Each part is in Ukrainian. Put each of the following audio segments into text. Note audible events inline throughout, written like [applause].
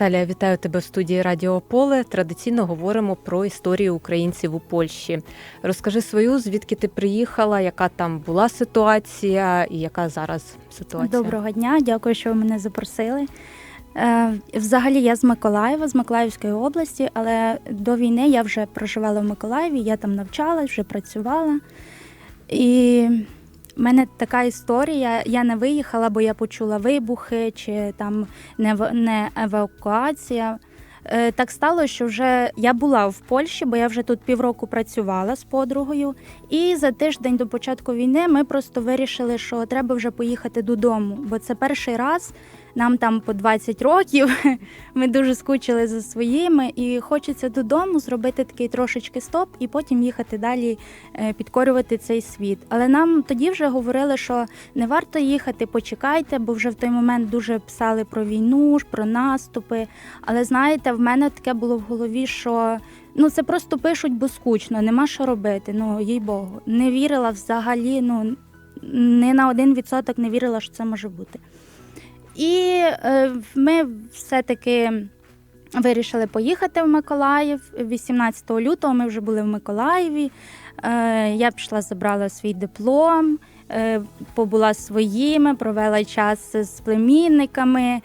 Наталія, вітаю тебе в студії Радіо Поле. Традиційно говоримо про історію українців у Польщі. Розкажи свою, звідки ти приїхала, яка там була ситуація і яка зараз ситуація? Доброго дня, дякую, що ви мене запросили. Е, Взагалі я з Миколаєва, з Миколаївської області, але до війни я вже проживала в Миколаєві, я там навчалась, вже працювала. І в мене така історія. Я не виїхала, бо я почула вибухи чи там не, не евакуація. Е, Так стало, що вже я була в Польщі, бо я вже тут півроку працювала з подругою. І за тиждень до початку війни ми просто вирішили, що треба вже поїхати додому, бо це перший раз. Нам там по 20 років. [laughs] Ми дуже скучили за своїми, і хочеться додому зробити такий трошечки стоп, і потім їхати далі е, підкорювати цей світ. Але нам тоді вже говорили, що не варто їхати, почекайте, бо вже в той момент дуже писали про війну, про наступи. Але знаєте, в мене таке було в голові, що ну це просто пишуть, бо скучно, нема що робити. Ну їй Богу, не вірила взагалі. Ну не на один відсоток не вірила, що це може бути. І е, ми все-таки вирішили поїхати в Миколаїв. 18 лютого ми вже були в Миколаєві. Е, я пішла, забрала свій диплом, е, побула своїми, провела час з племінниками.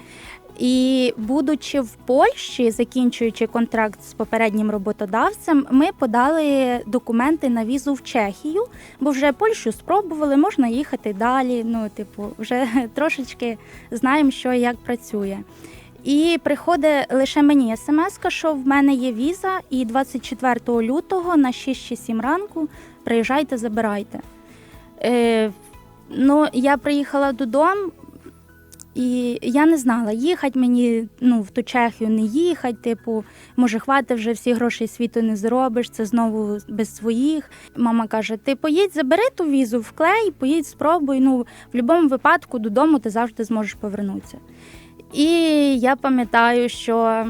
І будучи в Польщі, закінчуючи контракт з попереднім роботодавцем, ми подали документи на візу в Чехію, бо вже Польщу спробували, можна їхати далі. Ну, типу, вже [laughs] трошечки знаємо, що і як працює. І приходить лише мені смс, що в мене є віза, і 24 лютого на 6 чи 7 ранку приїжджайте, забирайте. Е, ну, я приїхала додому, і я не знала, їхати мені ну, в ту Чехію не їхати. Типу, може, хватить вже всі гроші світу не зробиш, це знову без своїх. Мама каже: ти поїдь, забери ту візу, вклей, поїдь, спробуй. Ну, в будь-якому випадку додому ти завжди зможеш повернутися. І я пам'ятаю, що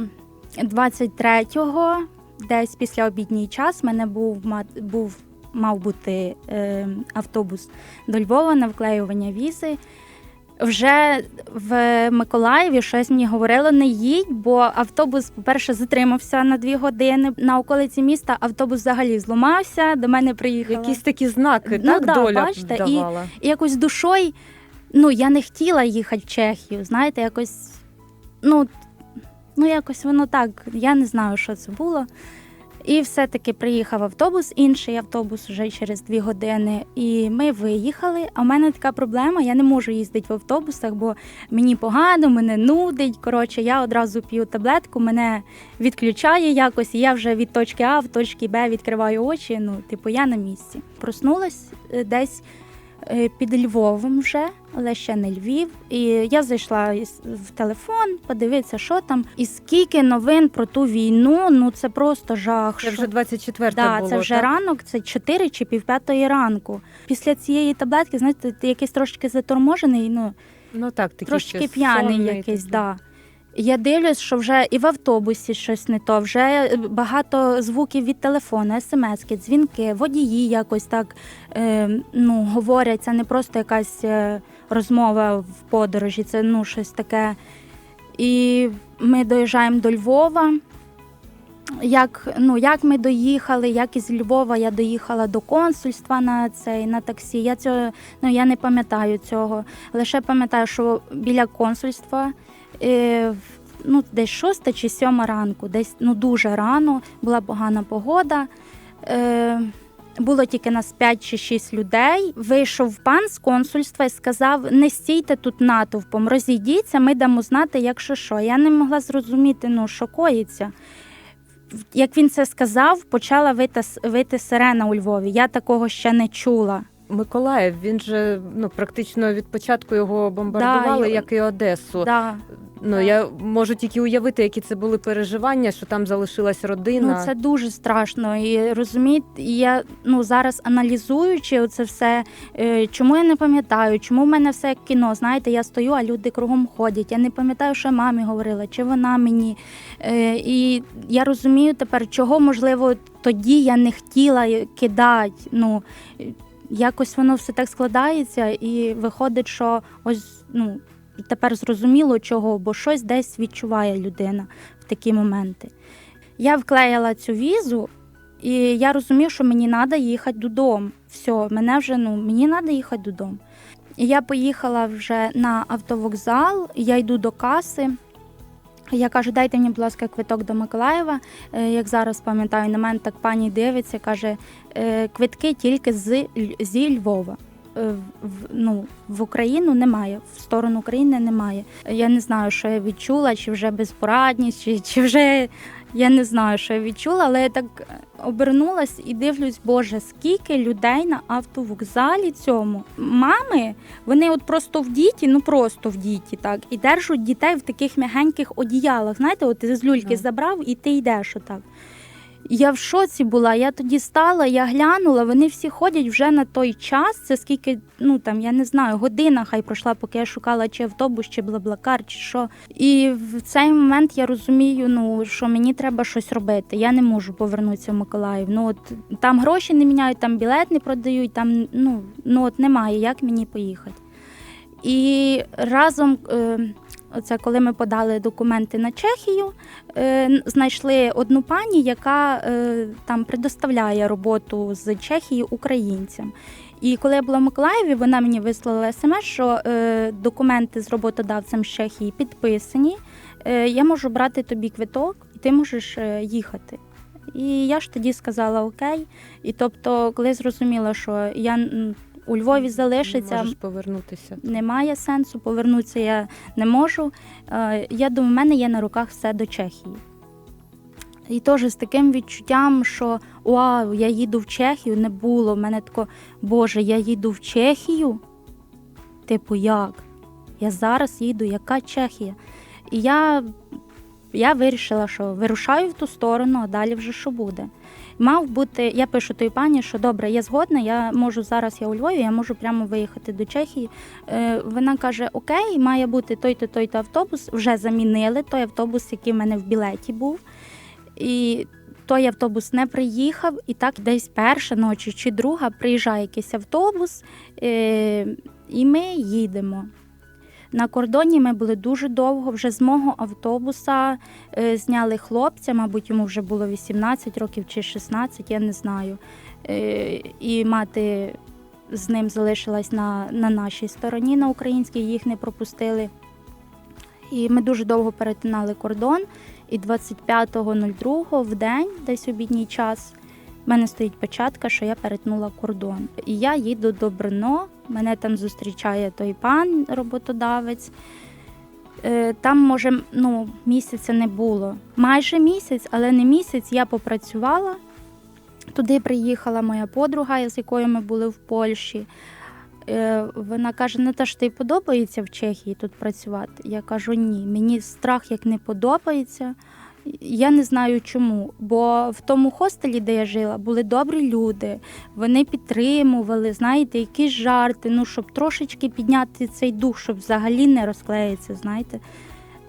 23-го, десь після обідній час, в мене був, був мав бути е, автобус до Львова на вклеювання візи. Вже в Миколаєві щось мені говорило, не їдь, бо автобус, по-перше, затримався на дві години. На околиці міста автобус взагалі зламався, до мене приїхала. Якісь такі знаки, Ну так да, доля бачите, і- І якось душою, ну, я не хотіла їхати в Чехію, знаєте, якось, ну, ну, якось воно так, я не знаю, що це було. І все-таки приїхав автобус, інший автобус вже через дві години. І ми виїхали. А в мене така проблема: я не можу їздити в автобусах, бо мені погано, мене нудить. Коротше, я одразу п'ю таблетку, мене відключає якось, і я вже від точки А в точки Б відкриваю очі. Ну, типу, я на місці. Проснулась е, десь під Львовом вже, але ще не Львів. І я зайшла в телефон, подивитися, що там. І скільки новин про ту війну, ну це просто жах. Це вже 24 Да, було, це вже так? ранок, це 4 чи півп'ятої ранку. Після цієї таблетки, знаєте, ти якийсь трошки заторможений, ну Ну так, такий трошки п'яний якийсь. Да. Я дивлюсь, що вже і в автобусі щось не то, вже багато звуків від телефону, смски, дзвінки, водії якось так е, ну, говорять. Це не просто якась е, розмова в подорожі, це ну, щось таке. І ми доїжджаємо до Львова. Як, ну, як ми доїхали, як із Львова я доїхала до консульства на цей на таксі. Я цього ну я не пам'ятаю цього. Лише пам'ятаю, що біля консульства ну, десь шоста чи сьома ранку, десь ну дуже рано, була погана погода. Е, було тільки нас 5 чи 6 людей. Вийшов пан з консульства і сказав: не стійте тут натовпом, розійдіться, ми дамо знати, якщо що. Я не могла зрозуміти, ну що коїться. Як він це сказав, почала вити, вити сирена у Львові. Я такого ще не чула. Миколаїв, він же ну практично від початку його бомбардували, Да, як і Одесу. Да. Ну я можу тільки уявити, які це були переживання, що там залишилась родина. Ну це дуже страшно. І розумієте, я ну зараз аналізуючи це все, е, чому я не пам'ятаю, чому в мене все як кіно. Знаєте, я стою, а люди кругом ходять. Я не пам'ятаю, що мамі говорила, чи вона мені. Е, І я розумію тепер, чого можливо тоді я не хотіла кидати. Ну якось воно все так складається, і виходить, що ось ну. тепер зрозуміло, чого, бо щось десь відчуває людина в такі моменти. Я вклеїла цю візу, і я розумію, що мені треба їхати додому. Все, мене вже ну мені треба їхати додому. І я поїхала вже на автовокзал, я йду до каси. Я кажу, дайте мені, будь ласка, квиток до Миколаєва. Е, Як зараз пам'ятаю, на мене так пані дивиться, каже, «Е, квитки тільки з, зі Львова. Е, В, ну, в Україну немає, в сторону України немає. Я не знаю, що я відчула, чи вже безпорадність, чи, чи вже я не знаю, що я відчула, але я так обернулась і дивлюсь, Боже, скільки людей на автовокзалі цьому. Мами, вони от просто в діті, ну просто в діті, так, і держать дітей в таких м'ягеньких одіялах. Знаєте, от ти з люльки забрав і ти йдеш отак. Я в шоці була. Я тоді стала, я глянула, вони всі ходять вже на той час. Це скільки, ну там я не знаю, година хай пройшла, поки я шукала чи автобус, чи блаблакар, чи що. І в цей момент я розумію, ну що мені треба щось робити. Я не можу повернутися в Миколаїв. Ну от там гроші не міняють, там білет не продають, там ну, ну от немає, як мені поїхати. І разом. Е, Оце коли ми подали документи на Чехію, е, знайшли одну пані, яка е, там предоставляє роботу з Чехії українцям. І коли я була в Миколаєві, вона мені вислала смс, що е, документи з роботодавцем з Чехії підписані. Я можу брати тобі квиток, і ти можеш їхати. І я ж тоді сказала окей. І тобто, коли зрозуміла, що я у Львові залишиться, Можеш повернутися. немає сенсу, повернутися я не можу. Е, Я думаю, в мене є на руках все до Чехії. І теж з таким відчуттям, що вау, я їду в Чехію, не було. У мене тако, Боже, я їду в Чехію. Типу, як? Я зараз їду, яка Чехія? І я, я вирішила, що вирушаю в ту сторону, а далі вже що буде. Мав бути, я пишу той пані, що добре, я згодна, я можу зараз, я у Львові, я можу прямо виїхати до Чехії. Е, Вона каже: Окей, має бути той-то, той-то автобус. Вже замінили той автобус, який в мене в білеті був. І той автобус не приїхав, і так десь перша ночі чи друга приїжджає якийсь автобус, е, і ми їдемо. На кордоні ми були дуже довго. Вже з мого автобуса е, зняли хлопця, мабуть, йому вже було 18 років чи 16, я не знаю. Е, і мати з ним залишилась на, на нашій стороні, на українській, їх не пропустили. І ми дуже довго перетинали кордон. І 25.02 в день, десь обідній час, в мене стоїть печатка, що я перетнула кордон. І я їду до Брно. Мене там зустрічає той пан, роботодавець. Е, Там, може, ну, місяця не було. Майже місяць, але не місяць я попрацювала. Туди приїхала моя подруга, з якою ми були в Польщі. Е, Вона каже: Наташ, тобі подобається в Чехії тут працювати? Я кажу, ні, мені страх як не подобається. Я не знаю чому, бо в тому хостелі, де я жила, були добрі люди. Вони підтримували, знаєте, якісь жарти, ну щоб трошечки підняти цей дух, щоб взагалі не розклеїться, знаєте.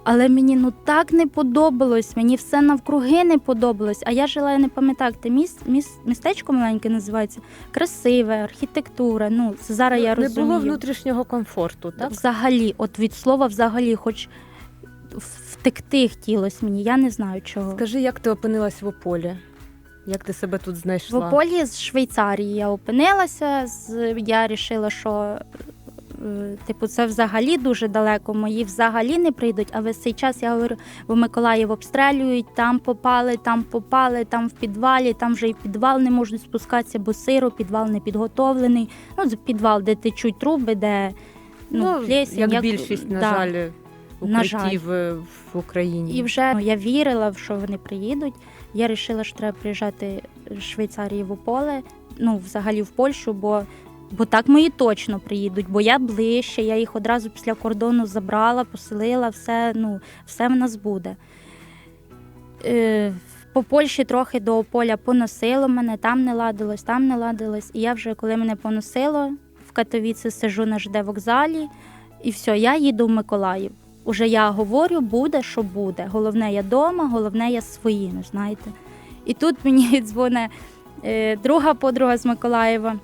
Але мені ну так не подобалось, мені все навкруги не подобалось. А я жила, я не пам'ятаю, як те міс, міс, містечко маленьке називається, красиве, архітектура. Ну, це зараз я не розумію. було внутрішнього комфорту, так? Взагалі, от від слова взагалі, хоч втекти хотілося мені, я не знаю чого. Скажи, як ти опинилась в Ополі? Як ти себе тут знайшла? В Ополі з Швейцарії я опинилася. З я вирішила, що е, типу це взагалі дуже далеко. Мої взагалі не прийдуть. А весь цей час я говорю, в Миколаїв обстрелюють, там попали, там попали, там в підвалі, там вже і підвал не можуть спускатися, бо сиро, підвал не підготовлений. Ну, підвал, де течуть труби, де ну, плесень, як, більшість, на да. жаль. Укриттів е, в Україні. І вже ну, я вірила, в що вони приїдуть. Я вирішила, що треба приїжджати з Швейцарії в Ополе, ну взагалі в Польщу, бо, бо так мої точно приїдуть, бо я ближче, я їх одразу після кордону забрала, поселила, все, ну, все в нас буде. Е, по Польщі трохи до Ополя поносило мене, там не ладилось, там не ладилось. І я вже, коли мене поносило, в Катовіці сижу на ЖД вокзалі, і все, я їду в Миколаїв. Уже я говорю, буде, що буде. Головне, я вдома, головне, я своїми, знаєте. І тут мені [laughs] дзвоне е, друга подруга з Миколаєва.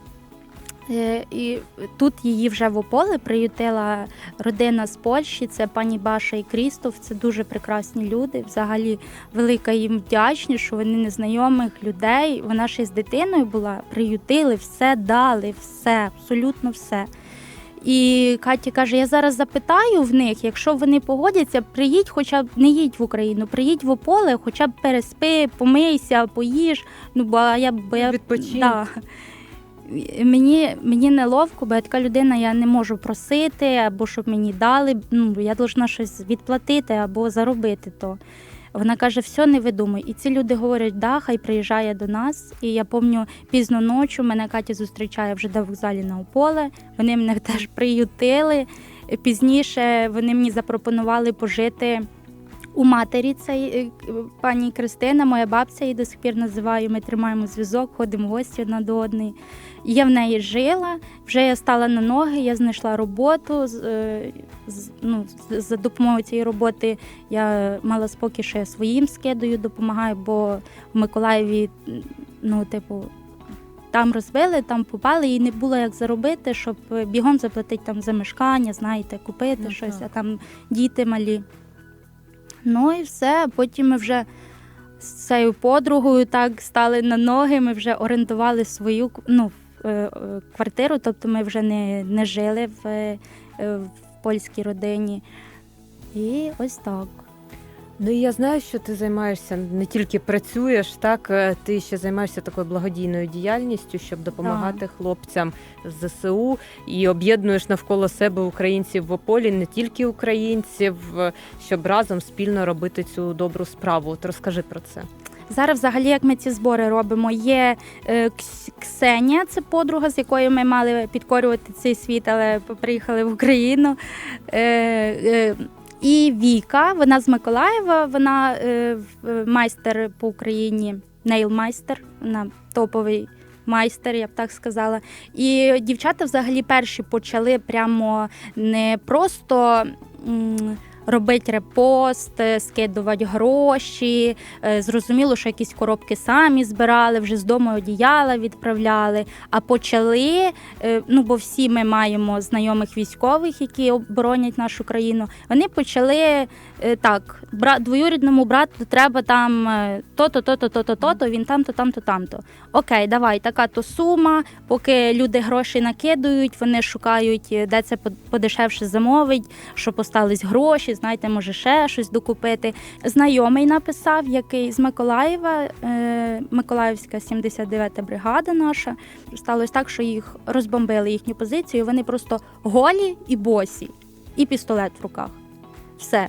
Е, І тут її вже в Ополе приютила родина з Польщі. Це пані Баша і Крістоф. Це дуже прекрасні люди. Взагалі, велика їм вдячність, що вони незнайомих людей. Вона ще з дитиною була, приютили, все дали, все, абсолютно все. І Катя каже: я зараз запитаю в них, якщо вони погодяться, приїдь, хоча б не їдь в Україну, приїдь в Ополе, хоча б переспи, помийся, поїж. Ну бо я бо я Відпочинь. Да. Мені, мені неловко, бо я така людина, я не можу просити, або щоб мені дали. Ну, я должна щось відплатити або заробити то. Вона каже, все не видумуй. І ці люди говорять, да, хай приїжджає до нас. І я пам'ятаю, пізно ночі мене Катя зустрічає вже до вокзалі на Ополе. Вони мене [laughs] теж приютили. Пізніше вони мені запропонували пожити у матері цей е, пані Кристина, моя бабця її до сих пір називаю. Ми тримаємо зв'язок, ходимо в гості одна до одної. Я в неї жила, вже я стала на ноги, я знайшла роботу. е, Ну, за допомогою цієї роботи я мала спокій, що я своїм скидою допомагаю, бо в Миколаєві, ну, типу, там розбили, там попали, і не було як заробити, щоб бігом заплатити там за мешкання, знаєте, купити Ну, щось, так. а там діти малі. Ну і все. Потім ми вже з цією подругою так стали на ноги. Ми вже орендували свою ну, е, е, квартиру, тобто ми вже не, не жили в, е, в польській родині. І ось так. Ну і я знаю, що ти займаєшся не тільки працюєш, так е, ти ще займаєшся такою благодійною діяльністю, щоб допомагати хлопцям з ЗСУ і об'єднуєш навколо себе українців в Ополі, не тільки українців, е, щоб разом спільно робити цю добру справу. От розкажи про це. Зараз, взагалі, як ми ці збори робимо, є е, Ксенія, це подруга, з якою ми мали підкорювати цей світ, але приїхали в Україну. Е, е, і Віка, вона з Миколаєва, вона е, в- майстер по Україні, нейл-майстер, вона топовий майстер, я б так сказала. І дівчата взагалі перші почали прямо не просто. м, Робити репост, е, скидувати гроші. Е, Зрозуміло, що якісь коробки самі збирали, вже з дому одіяла відправляли. А почали, е, ну бо всі ми маємо знайомих військових, які оборонять нашу країну. Вони почали так: бра, двоюрідному брату треба там то-то, то-то, то-то, то-то, він там-то, там-то, там-то. Окей, давай, така то сума. Поки люди гроші накидують, вони шукають, де це по- подешевше замовить, щоб остались гроші, знаєте, може ще щось докупити. Знайомий написав, який з Миколаєва, е, Миколаївська 79-та бригада наша. Сталося так, що їх розбомбили їхню позицію. Вони просто голі і босі, і пістолет в руках. Все.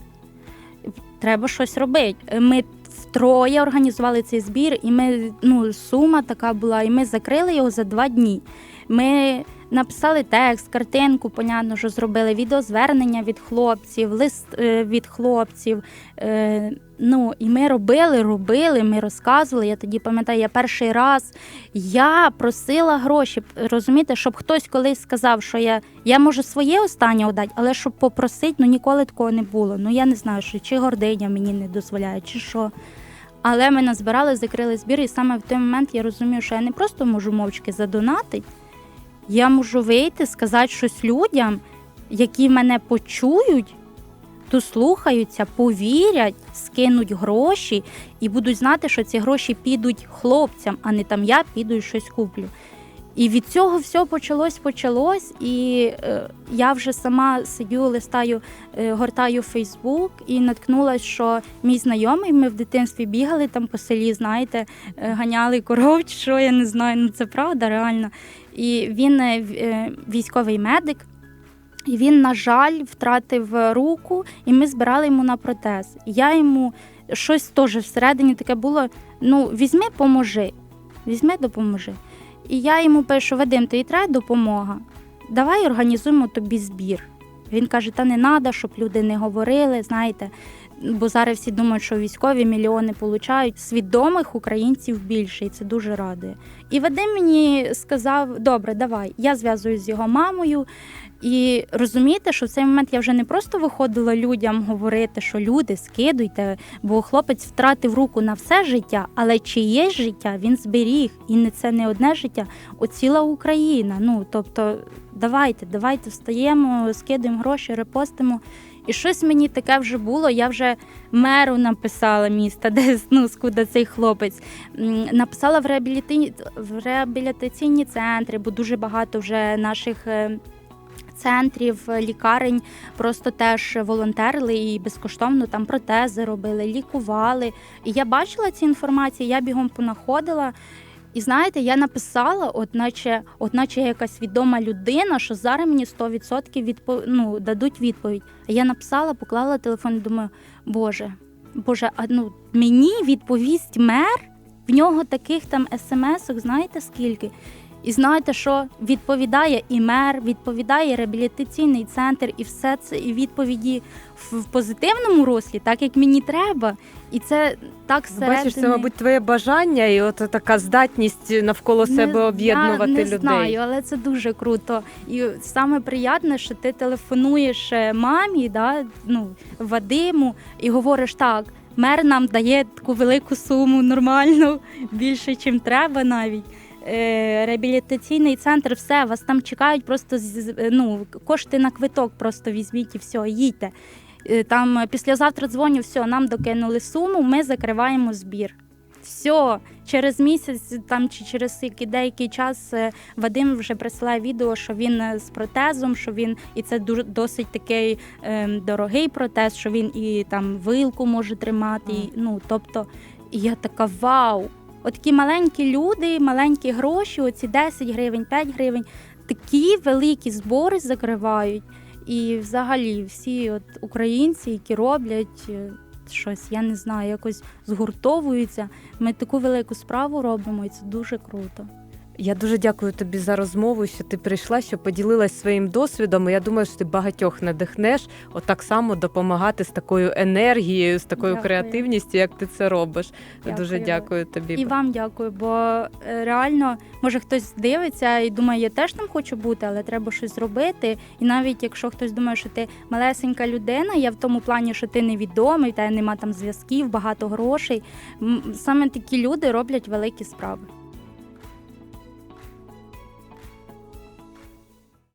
Треба щось робити. Ми втроє організували цей збір, і ми ну, сума така була, і ми закрили його за два дні. Ми написали текст, картинку, понятно, що зробили відеозвернення від хлопців, лист е, від хлопців. Е, ну, і ми робили, робили, ми розказували. Я тоді пам'ятаю, я перший раз я просила гроші. Розумієте, щоб хтось колись сказав, що я, я можу своє останнє отдати, але щоб попросити, ну ніколи такого не було. Ну я не знаю, що чи гординя мені не дозволяє, чи що. Але ми назбирали, закрили збір, і саме в той момент я розумію, що я не просто можу мовчки задонатити, я можу вийти, сказати щось людям, які мене почують, дослухаються, повірять, скинуть гроші і будуть знати, що ці гроші підуть хлопцям, а не там я піду і щось куплю. І від цього все почалось, почалось. І е, я вже сама сидю, листаю, е, гортаю Фейсбук і наткнулася, що мій знайомий, ми в дитинстві бігали там по селі, знаєте, е, ганяли коров, що я не знаю. Ну це правда, реально. І він е, е, військовий медик. І він, на жаль, втратив руку, і ми збирали йому на протез. Я йому щось теж всередині таке було: ну, візьми, поможи. Візьми, допоможи. І я йому пишу: Вадим, тобі треба допомога. Давай організуємо тобі збір. Він каже: та не треба, щоб люди не говорили, знаєте, Бо зараз всі думають, що військові мільйони получають. Свідомих українців більше, і це дуже радує. І Вадим мені сказав: добре, давай. Я зв'язуюсь з його мамою. І розумієте, що в цей момент я вже не просто виходила людям говорити, що люди скидуйте, бо хлопець втратив руку на все життя, але чиє життя він зберіг, і не це не одне життя, о ціла Україна. Ну тобто, давайте, давайте встаємо, скидуємо гроші, репостимо. І щось мені таке вже було. Я вже меру написала міста, [laughs] де ну, скуда цей хлопець. Написала в, реабіліті... в реабілітаційні центри, бо дуже багато вже наших. е, Центрів е, лікарень просто теж волонтерили і безкоштовно там протези робили, лікували. І я бачила ці інформації, я бігом понаходила. І знаєте, я написала, от наче, от якась відома людина, що зараз мені 100% відпо... ну, дадуть відповідь. А я написала, поклала телефон і думаю, Боже, Боже, а ну мені відповість мер, в нього таких там смс-ок, знаєте скільки? І знаєте, що відповідає і мер, відповідає реабілітаційний центр, і все це і відповіді в, в позитивному руслі, так як мені треба. І це так середини. Бачиш, це, мабуть, твоє бажання і от така здатність навколо Не- себе об'єднувати я не людей. знаю, але це дуже круто. І саме приємне, що ти телефонуєш е, мамі, да, ну, Вадиму, і говориш так. Мер нам дає таку велику суму нормальну, [laughs] більше, чим треба навіть. Е, реабілітаційний центр, все, вас там чекають, просто з- ну, кошти на квиток просто візьміть і все, їдьте. Е, Там е, післязавтра дзвоню, все, нам докинули суму, ми закриваємо збір. Все, через місяць там чи через який- деякий час е, Вадим вже присилає відео, що він е, з протезом, що він і це дуже досить такий ем, дорогий протез, що він і там вилку може тримати. І, ну тобто, і я така вау! Отакі маленькі люди, маленькі гроші, оці 10 гривень, 5 гривень, такі великі збори закривають. І взагалі всі от українці, які роблять е, щось, я не знаю, якось згуртовуються. Ми таку велику справу робимо, і це дуже круто. Я дуже дякую тобі за розмову, що ти прийшла, що поділилась своїм досвідом. Я думаю, що ти багатьох надихнеш отак само допомагати з такою енергією, з такою Дякую. креативністю, як ти це робиш. Дякую. Дуже дякую тобі. І вам дякую, бо е, реально, може хтось дивиться і думає, я теж там хочу бути, але треба щось зробити. І навіть якщо хтось думає, що ти малесенька людина, я в тому плані, що ти невідомий, тебе нема там зв'язків, багато грошей. Саме такі люди роблять великі справи.